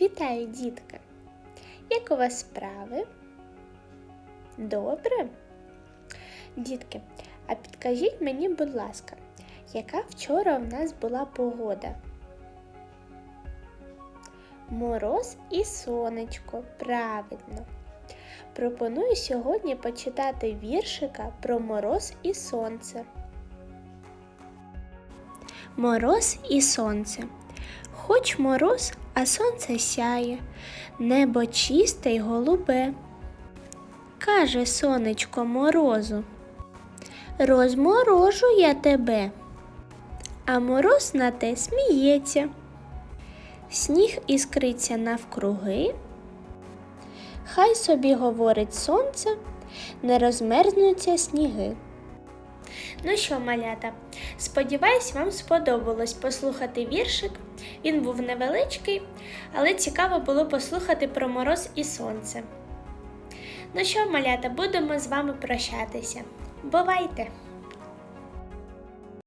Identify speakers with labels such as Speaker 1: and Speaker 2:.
Speaker 1: Вітаю, дітки! Як у вас справи? Добре? Дітки, а підкажіть мені, будь ласка, яка вчора в нас була погода? Мороз і сонечко, правильно. Пропоную сьогодні почитати віршика про мороз і сонце. Мороз і сонце. Хоч мороз, а сонце сяє, небо чисте й голубе. Каже сонечко морозу. Розморожу я тебе. А мороз на те сміється. Сніг іскриться навкруги. Хай собі говорить сонце, не розмерзнуться сніги. Ну що, малята, сподіваюсь, вам сподобалось послухати віршик. Він був невеличкий, але цікаво було послухати про мороз і сонце. Ну що, малята, будемо з вами прощатися. Бувайте!